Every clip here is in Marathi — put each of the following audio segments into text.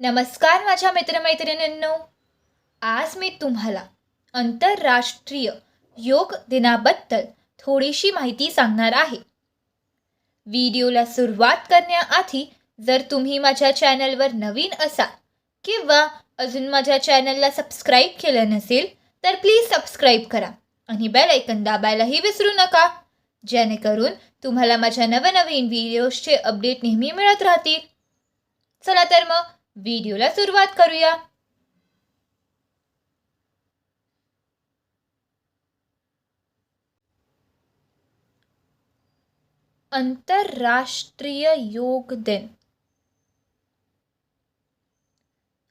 नमस्कार माझ्या मित्रमैत्रिणींनो. आज मी तुम्हाला आंतरराष्ट्रीय योग दिनाबद्दल थोडीशी माहिती सांगणार आहे. व्हिडिओला सुरुवात करण्याआधी जर तुम्ही माझ्या चॅनलवर नवीन असाल किंवा अजून माझ्या चॅनलला सबस्क्राईब केलं नसेल तर प्लीज सबस्क्राईब करा आणि बेल ऐकन दाबायलाही विसरू नका जेणेकरून तुम्हाला माझ्या नवनवीन व्हिडिओजचे अपडेट नेहमी मिळत राहतील. चला तर मग व्हिडिओला सुरुवात करूया. आंतरराष्ट्रीय योग दिन.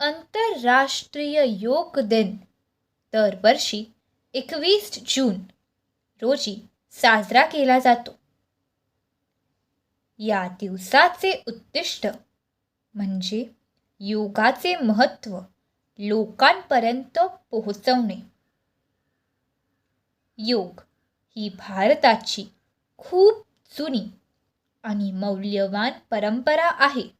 आंतरराष्ट्रीय योग दिन दरवर्षी एकवीस जून रोजी साजरा केला जातो. या दिवसाचे उद्दिष्ट म्हणजे योगाचे महत्त्व लोकांपर्यंत पोहोचवणे. योग ही भारताची खूप जुनी आणि मौल्यवान परंपरा आहे.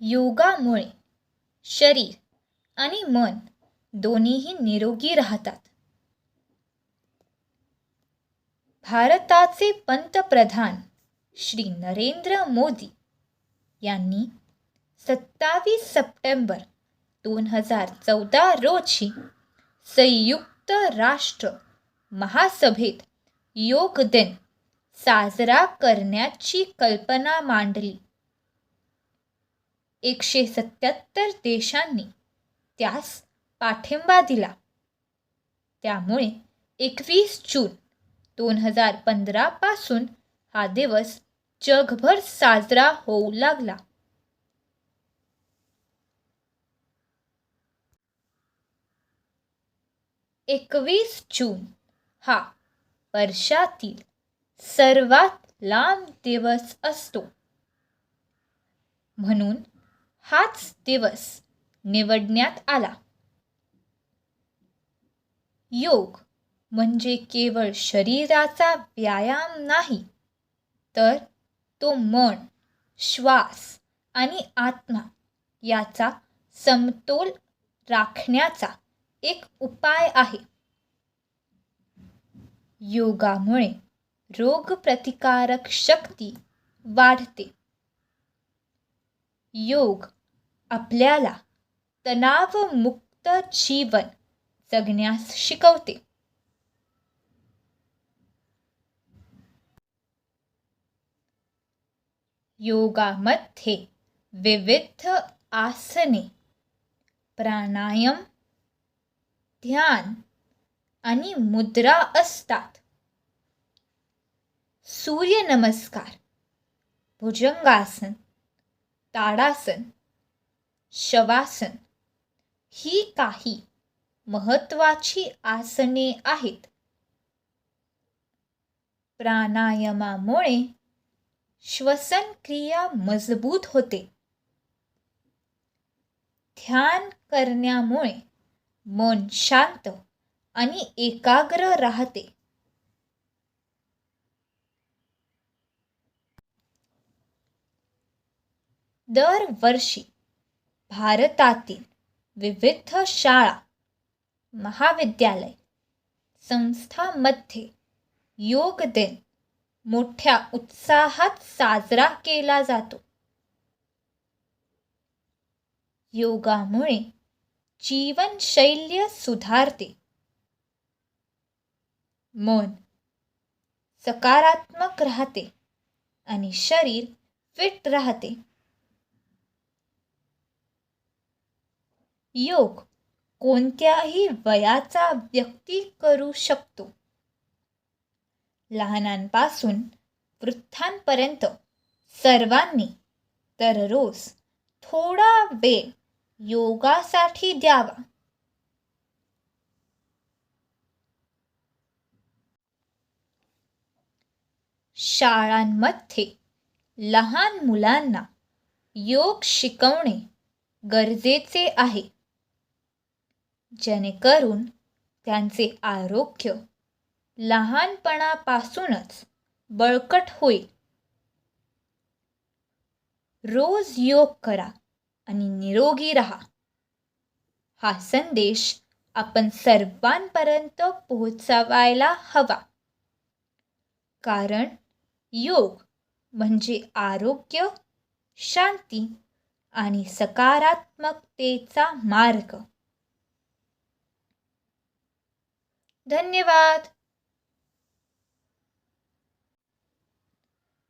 योगामुळे शरीर आणि मन दोन्हीही निरोगी राहतात. भारताचे पंतप्रधान श्री नरेंद्र मोदी यांनी सत्तावीस सप्टेंबर दोन हजार चौदा रोजी संयुक्त राष्ट्र महासभेत योग दिन साजरा करण्याची कल्पना मांडली. एकशे सत्याहत्तर देशांनी त्यास पाठिंबा दिला. त्यामुळे एकवीस जून दोन हजार पंधरापासून हा दिवस जगभर साजरा होऊ लागला. एकवीस जून हा वर्षातील सर्वात लांब दिवस असतो. म्हणून हाच दिवस निवडण्यात आला. योग म्हणजे केवळ शरीराचा व्यायाम नाही तर तो मन श्वास आणि आत्मा याचा समतोल राखण्याचा एक उपाय आहे. योगामुळे रोगप्रतिकारक शक्ती वाढते. योग आपल्याला तणावमुक्त जीवन जगण्यास शिकवते. योगामध्ये विविध आसने प्राणायाम ध्यान आणि मुद्रा असतात. सूर्यनमस्कार भुजंगासन ताडासन शवासन ही काही महत्त्वाची आसने आहेत. प्राणायामामुळे श्वसन क्रिया मजबूत होते. ध्यान करण्यामुळे मन शांत आणि एकाग्र राहते. दरवर्षी भारतातील विविध शाळा महाविद्यालय संस्थांमध्ये योग दिन मोठ्या उत्साहात साजरा केला जातो. योगामुळे जीवनशैल्य सुधारते. मन सकारात्मक राहते आणि शरीर फिट राहते. योग कोणत्याही वयाचा व्यक्ती करू शकतो. लहानांपासून वृद्धांपर्यंत सर्वांनी दररोज थोडा वेळ योगासाठी द्यावा. शाळांमध्ये लहान मुलांना योग शिकवणे गरजेचे आहे. जेणेकरून त्यांचे आरोग्य लहानपणापासूनच बळकट होईल रोज योग करा आणि निरोगी राहा. हा संदेश आपण सर्वांपर्यंत पोहोचवायला हवा. कारण योग म्हणजे आरोग्य शांती आणि सकारात्मकतेचा मार्ग. धन्यवाद.